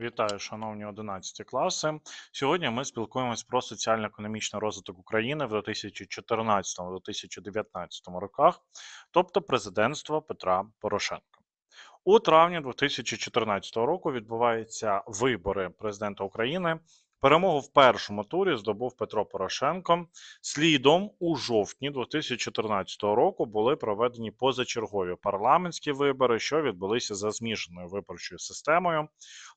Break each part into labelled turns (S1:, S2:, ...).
S1: Вітаю, шановні 11 класи. Сьогодні ми спілкуємось про соціально-економічний розвиток України в 2014-2019 роках, тобто президентство Петра Порошенка. У травні 2014 року відбуваються вибори президента України. Перемогу в першому турі здобув Петро Порошенко. Слідом у жовтні 2014 року були проведені позачергові парламентські вибори, що відбулися за змішаною виборчою системою.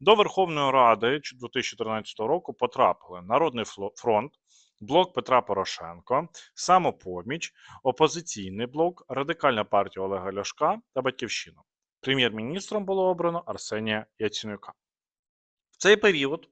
S1: До Верховної Ради 2014 року потрапили Народний фронт, блок Петра Порошенко, Самопоміч, опозиційний блок, Радикальна партія Олега Ляшка та Батьківщина. Прем'єр-міністром було обрано Арсенія Яценюка. В цей період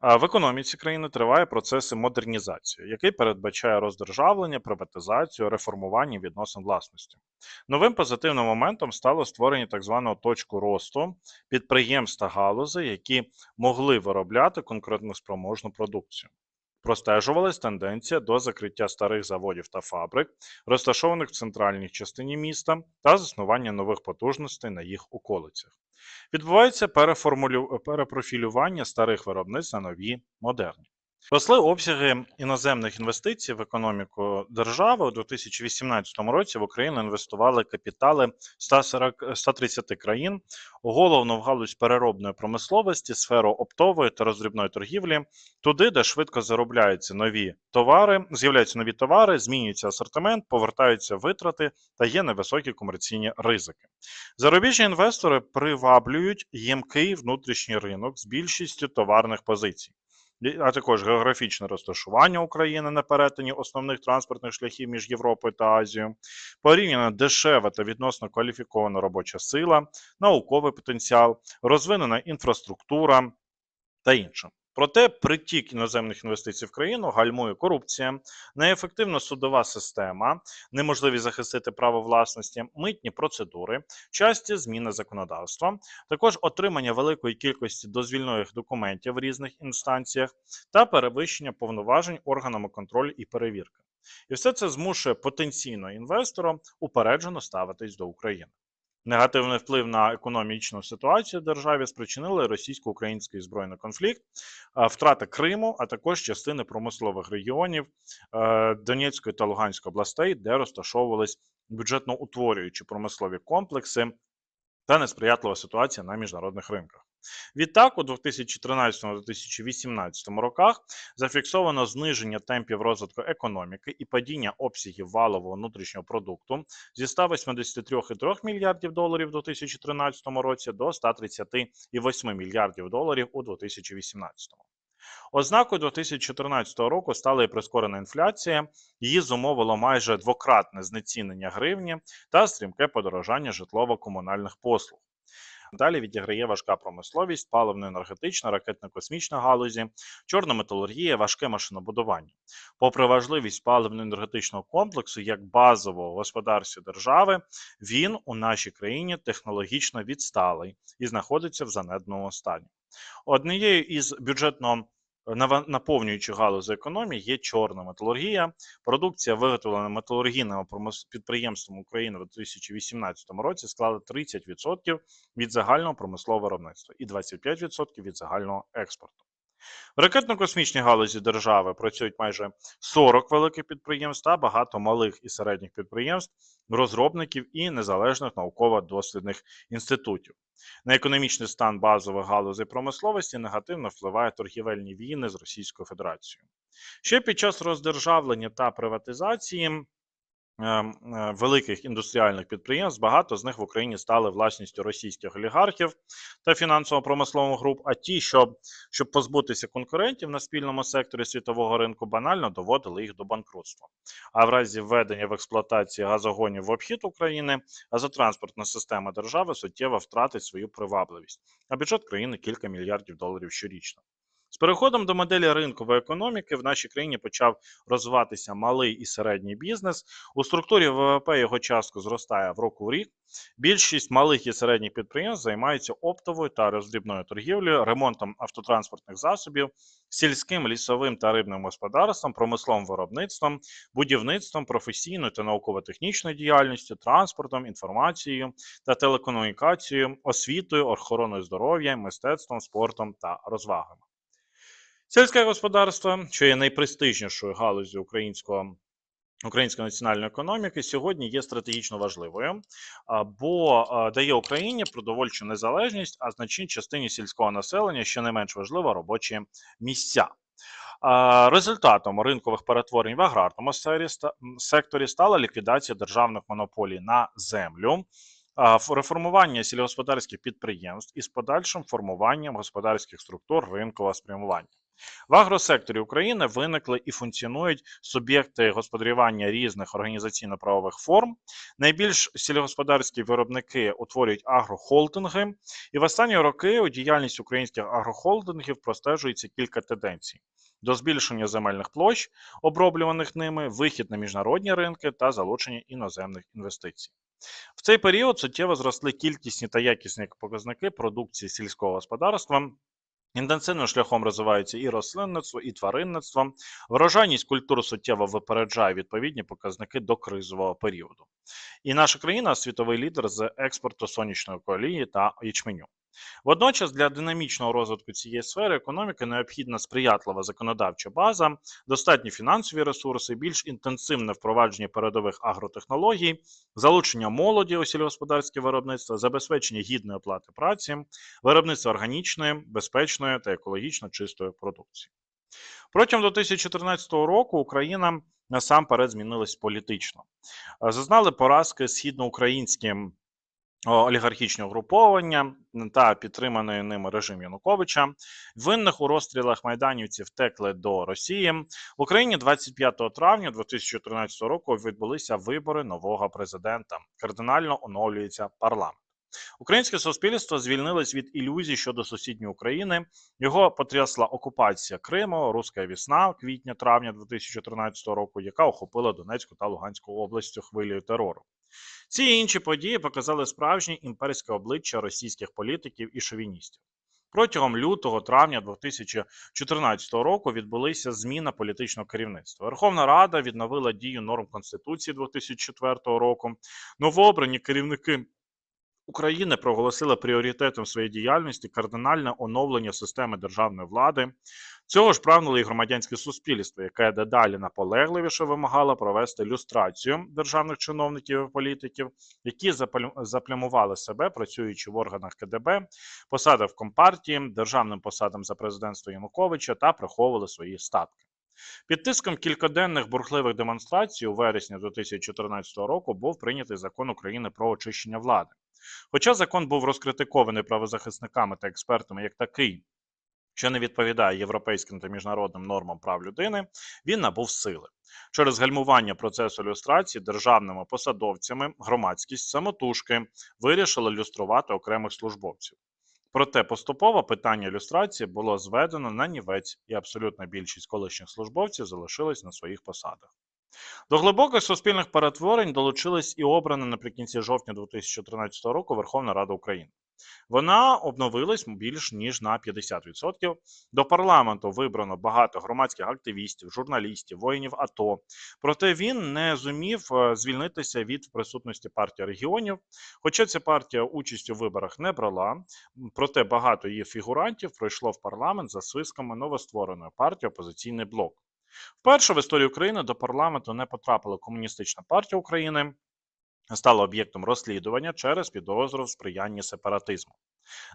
S1: в економіці країни триває процес модернізації, який передбачає роздержавлення, приватизацію, реформування відносин власності. Новим позитивним моментом стало створення так званого точку росту підприємств та галузей, які могли виробляти конкурентноспроможну продукцію. Простежувалась тенденція до закриття старих заводів та фабрик, розташованих в центральній частині міста, та заснування нових потужностей на їх околицях. Відбувається переформулю- перепрофілювання старих виробництв на нові модерні. Росли обсяги іноземних інвестицій в економіку держави у 2018 році в Україну інвестували капітали 140, 130 країн, головно в галузь переробної промисловості, сферу оптової та роздрібної торгівлі, туди, де швидко заробляються нові товари, з'являються нові товари, змінюється асортимент, повертаються витрати та є невисокі комерційні ризики. Зарубіжні інвестори приваблюють ємкий внутрішній ринок з більшістю товарних позицій. А також географічне розташування України на перетині основних транспортних шляхів між Європою та Азією, порівняно дешева та відносно кваліфікована робоча сила, науковий потенціал, розвинена інфраструктура та інше. Проте притік іноземних інвестицій в країну гальмує корупція, неефективна судова система, неможливість захистити право власності, митні процедури, часті зміни законодавства, також отримання великої кількості дозвільних документів в різних інстанціях та перевищення повноважень органами контролю і перевірки. І все це змушує потенційно інвесторам упереджено ставитись до України. Негативний вплив на економічну ситуацію в державі спричинили російсько-український збройний конфлікт, втрата Криму, а також частини промислових регіонів е, Донецької та Луганської областей, де розташовувались бюджетно утворюючі промислові комплекси та несприятлива ситуація на міжнародних ринках. Відтак, у 2014-2018 роках зафіксовано зниження темпів розвитку економіки і падіння обсягів валового внутрішнього продукту зі 183,3 мільярдів доларів у 2013 році до 130,8 мільярдів доларів у 2018. Ознакою 2014 року стала і прискорена інфляція. Її зумовило майже двократне знецінення гривні та стрімке подорожання житлово-комунальних послуг. Далі відіграє важка промисловість, паливно-енергетична, ракетно-космічна галузі, чорна металургія, важке машинобудування. Попри важливість паливно-енергетичного комплексу як базового в господарстві держави, він у нашій країні технологічно відсталий і знаходиться в занедному стані. Однією із бюджетно наповнюючих галузей економії є чорна металургія. Продукція, виготовлена металургійними підприємством України в 2018 році, склала 30% від загального промислового виробництва і 25% від загального експорту. В ракетно-космічній галузі держави працюють майже 40 великих підприємств та багато малих і середніх підприємств, розробників і незалежних науково-дослідних інститутів. На економічний стан базових галузей промисловості негативно впливає торгівельні війни з Російською Федерацією. Ще під час роздержавлення та приватизації великих індустріальних підприємств багато з них в Україні стали власністю російських олігархів та фінансово-промислових груп. А ті, що щоб позбутися конкурентів на спільному секторі світового ринку, банально доводили їх до банкрутства. А в разі введення в експлуатації газогонів в обхід України, газотранспортна система держави суттєво втратить свою привабливість, а бюджет країни кілька мільярдів доларів щорічно. З переходом до моделі ринкової економіки в нашій країні почав розвиватися малий і середній бізнес. У структурі ВВП його частка зростає в року в рік. Більшість малих і середніх підприємств займаються оптовою та роздрібною торгівлею, ремонтом автотранспортних засобів, сільським, лісовим та рибним господарством, промисловим виробництвом, будівництвом, професійною та науково-технічною діяльністю, транспортом, інформацією та телекомунікацією, освітою, охороною здоров'я, мистецтвом, спортом та розвагами. Сільське господарство, що є найпрестижнішою галузю українського. Української національної економіки сьогодні є стратегічно важливою, бо дає Україні продовольчу незалежність, а значній частині сільського населення, що не менш важливо, робочі місця. Результатом ринкових перетворень в аграрному секторі стала ліквідація державних монополій на землю, реформування сільськогосподарських підприємств із подальшим формуванням господарських структур ринкового спрямування. В агросекторі України виникли і функціонують суб'єкти господарювання різних організаційно-правових форм. Найбільш сільськогосподарські виробники утворюють агрохолдинги, і в останні роки у діяльність українських агрохолдингів простежується кілька тенденцій: до збільшення земельних площ, оброблюваних ними, вихід на міжнародні ринки та залучення іноземних інвестицій. В цей період суттєво зросли кількісні та якісні показники продукції сільського господарства. Інтенсивним шляхом розвиваються і рослинництво, і тваринництво. Врожайність культур суттєво випереджає відповідні показники до кризового періоду. І наша країна світовий лідер з експорту сонячної колії та ячменю. Водночас для динамічного розвитку цієї сфери економіки необхідна сприятлива законодавча база, достатні фінансові ресурси, більш інтенсивне впровадження передових агротехнологій, залучення молоді у сільськогосподарське виробництво, забезпечення гідної оплати праці, виробництво органічної, безпечної та екологічно чистої продукції. Протягом 2014 року Україна насамперед змінилась політично. Зазнали поразки східноукраїнські о, олігархічні угруповання та підтриманий ними режим Януковича. Винних у розстрілах майданівців втекли до Росії. В Україні 25 травня 2014 року відбулися вибори нового президента. Кардинально оновлюється парламент. Українське суспільство звільнилось від ілюзій щодо сусідньої України. Його потрясла окупація Криму, Руська вісна квітня-травня 2014 року, яка охопила Донецьку та Луганську області хвилею терору. Ці інші події показали справжнє імперське обличчя російських політиків і шовіністів. Протягом лютого-травня 2014 року відбулися зміна політичного керівництва. Верховна Рада відновила дію норм Конституції 2004 року. Новообрані керівники України проголосили пріоритетом своєї діяльності кардинальне оновлення системи державної влади. Цього ж прагнуло і громадянське суспільство, яке дедалі наполегливіше вимагало провести люстрацію державних чиновників і політиків, які заплямували себе, працюючи в органах КДБ, посади в компартії, державним посадам за президентство Януковича та приховували свої статки. Під тиском кількаденних бурхливих демонстрацій у вересні 2014 року був прийнятий закон України про очищення влади. Хоча закон був розкритикований правозахисниками та експертами як такий, що не відповідає європейським та міжнародним нормам прав людини, він набув сили. Через гальмування процесу люстрації державними посадовцями громадськість самотужки вирішила люструвати окремих службовців. Проте поступово питання люстрації було зведено на нівець, і абсолютна більшість колишніх службовців залишилась на своїх посадах. До глибоких суспільних перетворень долучилась і обрана наприкінці жовтня 2013 року Верховна Рада України. Вона обновилась більш ніж на 50%. До парламенту вибрано багато громадських активістів, журналістів, воїнів АТО. Проте він не зумів е, звільнитися від присутності партії регіонів. Хоча ця партія участь у виборах не брала, проте багато її фігурантів пройшло в парламент за списками новоствореної партії Опозиційний блок. Вперше в історії України до парламенту не потрапила комуністична партія України, стала об'єктом розслідування через підозру в сприянні сепаратизму.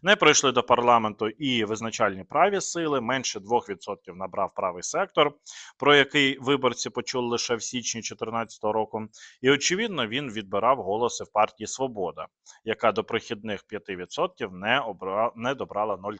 S1: Не пройшли до парламенту і визначальні праві сили. Менше 2% набрав правий сектор, про який виборці почули лише в січні 2014 року. І очевидно, він відбирав голоси в партії Свобода, яка до прохідних 5% не обра... не добрала 0,3%.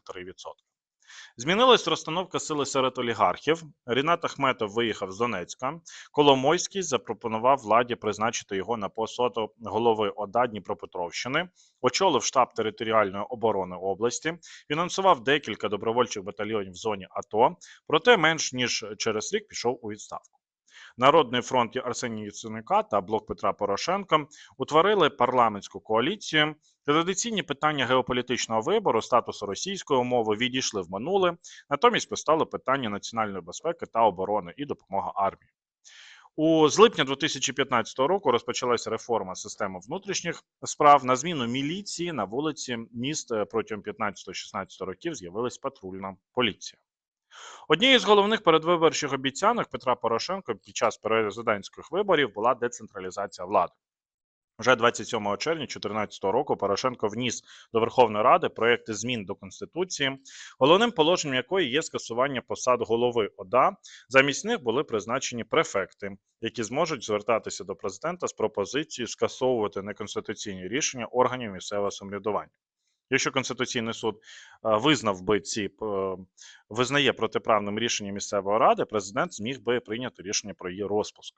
S1: Змінилась розстановка сили серед олігархів. Рінат Ахметов виїхав з Донецька. Коломойський запропонував владі призначити його на посаду голови ОДА Дніпропетровщини, очолив штаб територіальної оборони області, фінансував декілька добровольчих батальйонів в зоні АТО, проте менш ніж через рік пішов у відставку. Народний фронт Арсенія Яценюка та блок Петра Порошенка утворили парламентську коаліцію. Традиційні питання геополітичного вибору, статусу російської мови відійшли в минуле, натомість постало питання національної безпеки та оборони і допомога армії. У з липня 2015 року розпочалася реформа системи внутрішніх справ. На зміну міліції на вулиці міст протягом 15-16 років з'явилась патрульна поліція. Однією з головних передвиборчих обіцянок Петра Порошенка під час президентських виборів була децентралізація влади. Вже 27 червня 2014 року Порошенко вніс до Верховної Ради проекти змін до Конституції, головним положенням якої є скасування посад голови ОДА. Замість них були призначені префекти, які зможуть звертатися до президента з пропозицією скасовувати неконституційні рішення органів місцевого самоврядування. Якщо Конституційний суд е, визнав би ці е, визнає протиправним рішення місцевої ради, президент зміг би прийняти рішення про її розпуск.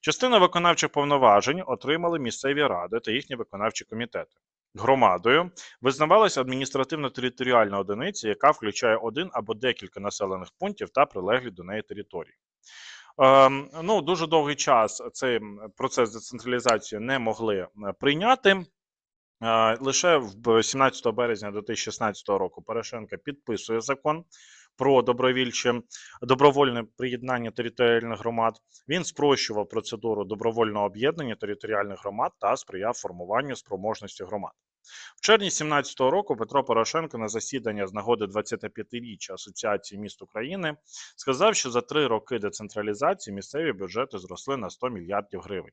S1: Частина виконавчих повноважень отримали місцеві ради та їхні виконавчі комітети. Громадою визнавалася адміністративно-територіальна одиниця, яка включає один або декілька населених пунктів та прилеглі до неї території. Ем, ну, дуже довгий час цей процес децентралізації не могли е, прийняти. Лише в 17 березня 2016 року Порошенко підписує закон про добровільче добровольне приєднання територіальних громад. Він спрощував процедуру добровольного об'єднання територіальних громад та сприяв формуванню спроможності громад. В червні 2017 року Петро Порошенко на засідання з нагоди 25-річчя Асоціації міст України сказав, що за три роки децентралізації місцеві бюджети зросли на 100 мільярдів гривень.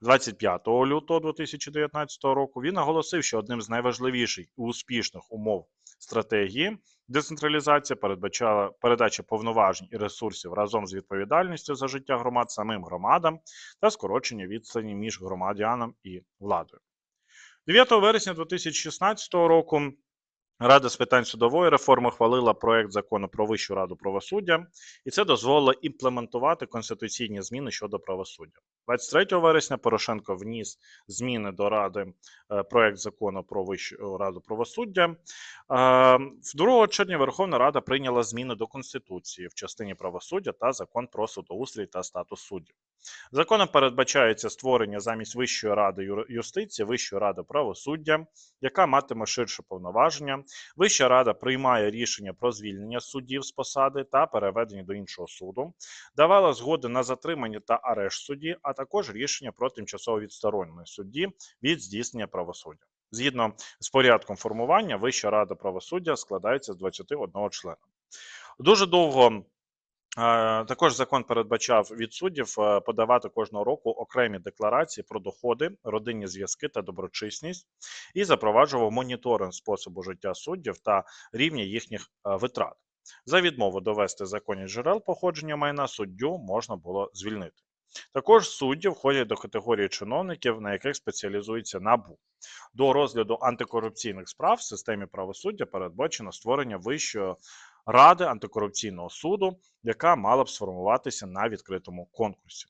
S1: 25 лютого 2019 року він наголосив, що одним з найважливіших і успішних умов стратегії децентралізація передбачала передача повноважень і ресурсів разом з відповідальністю за життя громад самим громадам та скорочення відстані між громадянам і владою. 9 вересня 2016 року Рада з питань судової реформи хвалила проект закону про Вищу раду правосуддя, і це дозволило імплементувати конституційні зміни щодо правосуддя. 23 вересня Порошенко вніс зміни до ради е, проект закону про Вищу раду правосуддя. Е, 2 червня Верховна Рада прийняла зміни до Конституції в частині правосуддя та закон про судоустрій та статус суддів. Законом передбачається створення замість Вищої ради юстиції Вищої ради правосуддя, яка матиме ширше повноваження. Вища рада приймає рішення про звільнення суддів з посади та переведення до іншого суду, давала згоди на затримання та арешт судді, а також рішення про тимчасове відсторонення судді від здійснення правосуддя. Згідно з порядком формування, Вища рада правосуддя складається з 21 члена. Дуже довго Е, Також закон передбачав від суддів е, подавати кожного року окремі декларації про доходи, родинні зв'язки та доброчисність і запроваджував моніторинг способу життя суддів та рівня їхніх е, витрат. За відмову довести законні джерел походження майна суддю можна було звільнити. Також судді входять до категорії чиновників, на яких спеціалізується НАБУ. До розгляду антикорупційних справ в системі правосуддя передбачено створення вищої ради антикорупційного суду, яка мала б сформуватися на відкритому конкурсі.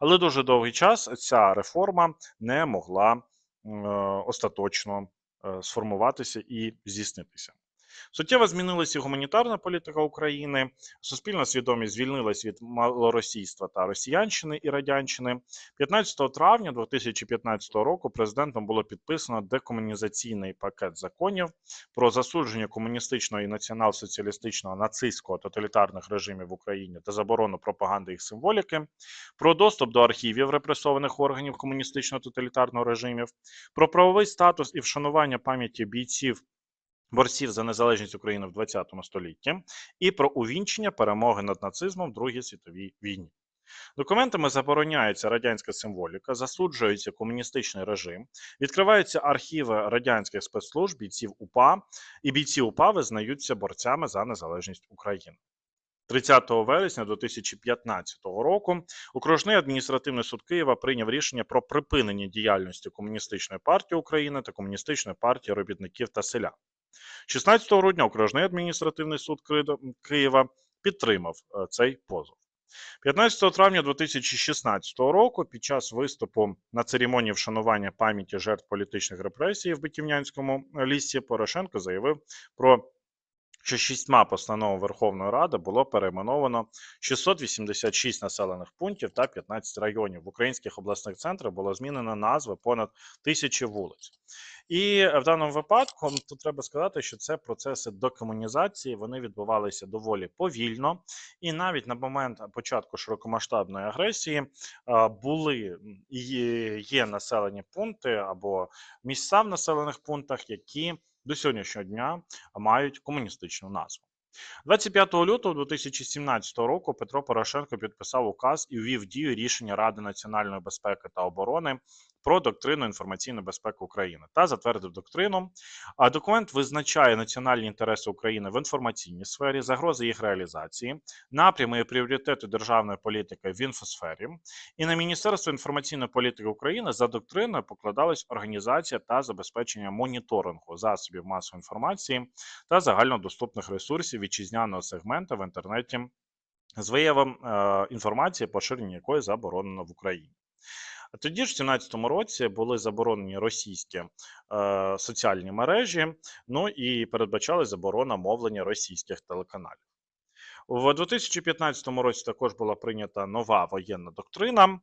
S1: Але дуже довгий час ця реформа не могла е, остаточно е, сформуватися і здійснитися. Суттєво змінилася гуманітарна політика України. Суспільна свідомість звільнилась від малоросійства та росіянщини і радянщини. 15 травня 2015 року президентом було підписано декомунізаційний пакет законів про засудження комуністичного і націонал-соціалістичного нацистського тоталітарних режимів в Україні та заборону пропаганди їх символіки, про доступ до архівів репресованих органів комуністично-тоталітарного режимів, про правовий статус і вшанування пам'яті бійців борців за незалежність України в 20 столітті і про увінчення перемоги над нацизмом в Другій світовій війні. Документами забороняється радянська символіка, засуджується комуністичний режим, відкриваються архіви радянських спецслужб бійців УПА, і бійці УПА визнаються борцями за незалежність України. 30 вересня 2015 року окружний адміністративний суд Києва прийняв рішення про припинення діяльності комуністичної партії України та комуністичної партії робітників та селян. 16 грудня окружний адміністративний суд Києва підтримав е, цей позов. 15 травня 2016 року, під час виступу на церемонії вшанування пам'яті жертв політичних репресій в Бетівнянському лісі, Порошенко заявив про що шістьма постановами Верховної Ради було перейменовано 686 населених пунктів та 15 районів. В українських обласних центрах було змінено назви понад тисячі вулиць. І в даному випадку тут треба сказати, що це процеси декомунізації вони відбувалися доволі повільно, і навіть на момент початку широкомасштабної агресії були і є населені пункти або місця в населених пунктах, які до сьогоднішнього дня мають комуністичну назву. 25 лютого 2017 року Петро Порошенко підписав указ і ввів дію рішення Ради національної безпеки та оборони про доктрину інформаційної безпеки України та затвердив доктрину. А документ визначає національні інтереси України в інформаційній сфері, загрози їх реалізації, напрями і пріоритети державної політики в інфосфері. І на Міністерство інформаційної політики України за доктриною покладалась організація та забезпечення моніторингу засобів масової інформації та загальнодоступних ресурсів вітчизняного сегменту в інтернеті з виявом е, інформації, поширення якої заборонено в Україні. Тоді ж, в 2017 році, були заборонені російські е, соціальні мережі, ну і передбачалась заборона мовлення російських телеканалів. У 2015 році також була прийнята нова воєнна доктрина,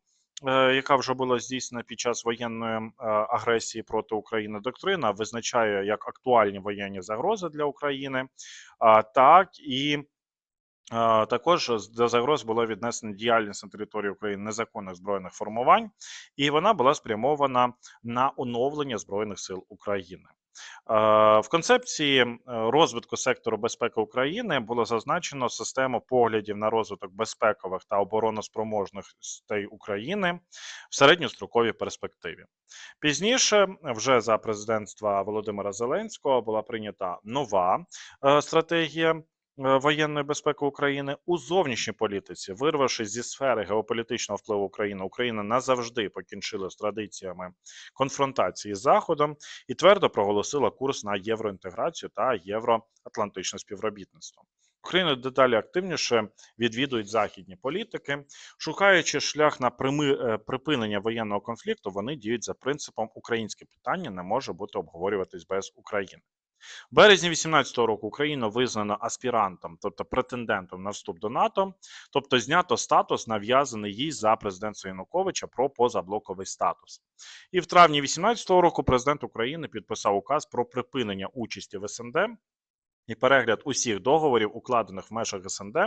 S1: е, яка вже була здійснена під час воєнної е, агресії проти України. Доктрина визначає як актуальні воєнні загрози для України, так і також до загроз було віднесена діяльність на території України незаконних збройних формувань, і вона була спрямована на оновлення Збройних сил України. В концепції е, розвитку сектору безпеки України було зазначено систему поглядів на розвиток безпекових та обороноспроможностей України в середньостроковій перспективі. Пізніше, вже за президентства Володимира Зеленського, була прийнята нова е, стратегія. Е, Воєнної безпеки України у зовнішній політиці, вирвавшись зі сфери геополітичного впливу України, Україна назавжди покінчила з традиціями конфронтації з Заходом і твердо проголосила курс на євроінтеграцію та євроатлантичне співробітництво. Україна дедалі активніше відвідують західні політики, шукаючи шлях на прими- е, припинення воєнного конфлікту. Вони діють за принципом українське питання не може бути обговорюватись без України. В березні 2018 року Україну визнано аспірантом, тобто претендентом на вступ до НАТО, тобто знято статус, нав'язаний їй за президентства Януковича про позаблоковий статус. І в травні 2018 року президент України підписав указ про припинення участі в СНД і перегляд усіх договорів, укладених в межах СНД.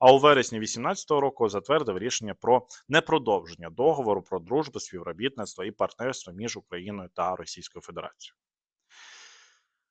S1: А у вересні 2018 року затвердив рішення про непродовження договору про дружбу, співробітництво і партнерство між Україною та Російською Федерацією.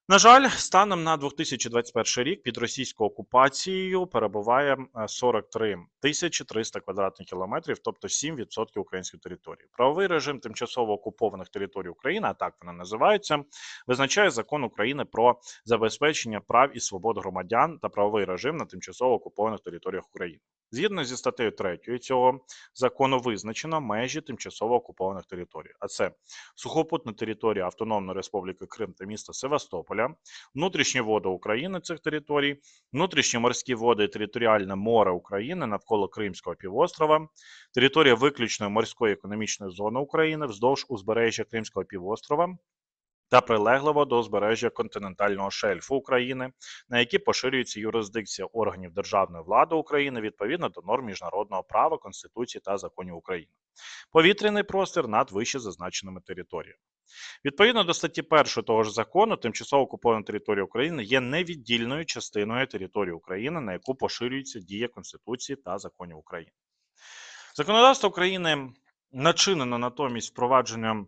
S1: На жаль, станом на 2021 рік під російською окупацією перебуває е, 43 тисячі 300 квадратних кілометрів, тобто 7% української території. Правовий режим тимчасово окупованих територій України, а так вона називається, визначає закон України про забезпечення прав і свобод громадян та правовий режим на тимчасово окупованих територіях України. Згідно зі статтею 3 цього закону визначено межі тимчасово окупованих територій, а це сухопутна територія Автономної Республіки Крим та міста Севастополя, внутрішні води України цих територій, внутрішні морські води і територіальне море України навколо Кримського півострова, територія виключної морської економічної зони України вздовж узбережжя Кримського півострова. Та прилеглого до узбережжя континентального шельфу України, на які поширюється юрисдикція органів державної влади України відповідно до норм міжнародного права, Конституції та законів України. Повітряний простір над вище зазначеними територіями. Відповідно до статті 1 того ж закону, тимчасово окупована територія України є невіддільною частиною території України, на яку поширюється дія Конституції та законів України. Законодавство України начинено натомість впровадженням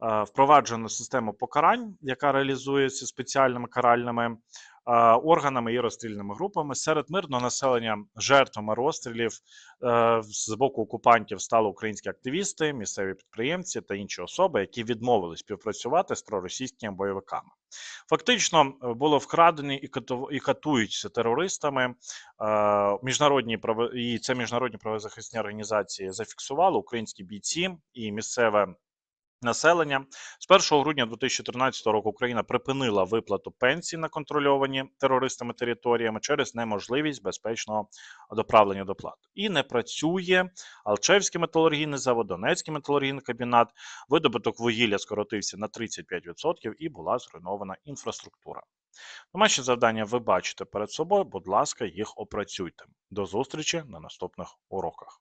S1: впроваджено систему покарань, яка реалізується спеціальними каральними е, органами і розстрільними групами. Серед мирного населення жертвами розстрілів е, з боку окупантів стали українські активісти, місцеві підприємці та інші особи, які відмовились співпрацювати з проросійськими бойовиками. Фактично е, було вкрадені і кату- і катуються терористами. Е, Міжнародні і це міжнародні правозахисні організації зафіксували українські бійці і місцеве населення. З 1 грудня 2013 року Україна припинила виплату пенсій на контрольовані терористами територіями через неможливість безпечного доправлення доплат. І не працює Алчевський металургійний завод, Донецький металургійний комбінат. Видобуток вугілля скоротився на 35% і була зруйнована інфраструктура. Домашні завдання ви бачите перед собою. Будь ласка, їх опрацюйте. До зустрічі на наступних уроках.